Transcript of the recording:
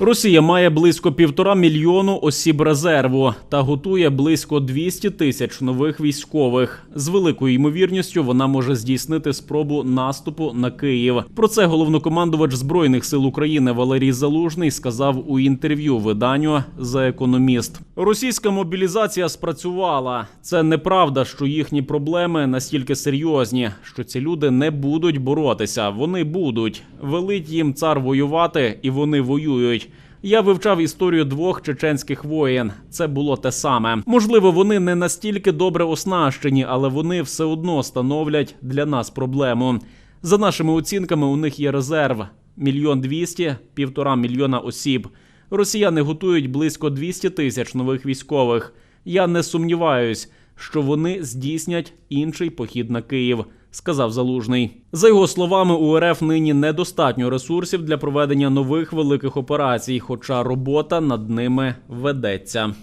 Росія має близько півтора мільйону осіб резерву та готує близько 200 тисяч нових військових. З великою ймовірністю вона може здійснити спробу наступу на Київ. Про це головнокомандувач збройних сил України Валерій Залужний сказав у інтерв'ю виданню за економіст. Російська мобілізація спрацювала. Це неправда, що їхні проблеми настільки серйозні, що ці люди не будуть боротися. Вони будуть. Велить їм цар воювати, і вони воюють. Я вивчав історію двох чеченських воєн. Це було те саме. Можливо, вони не настільки добре оснащені, але вони все одно становлять для нас проблему. За нашими оцінками, у них є резерв мільйон двісті, півтора мільйона осіб. Росіяни готують близько 200 тисяч нових військових. Я не сумніваюсь, що вони здійснять інший похід на Київ, сказав Залужний. За його словами, у РФ нині недостатньо ресурсів для проведення нових великих операцій, хоча робота над ними ведеться.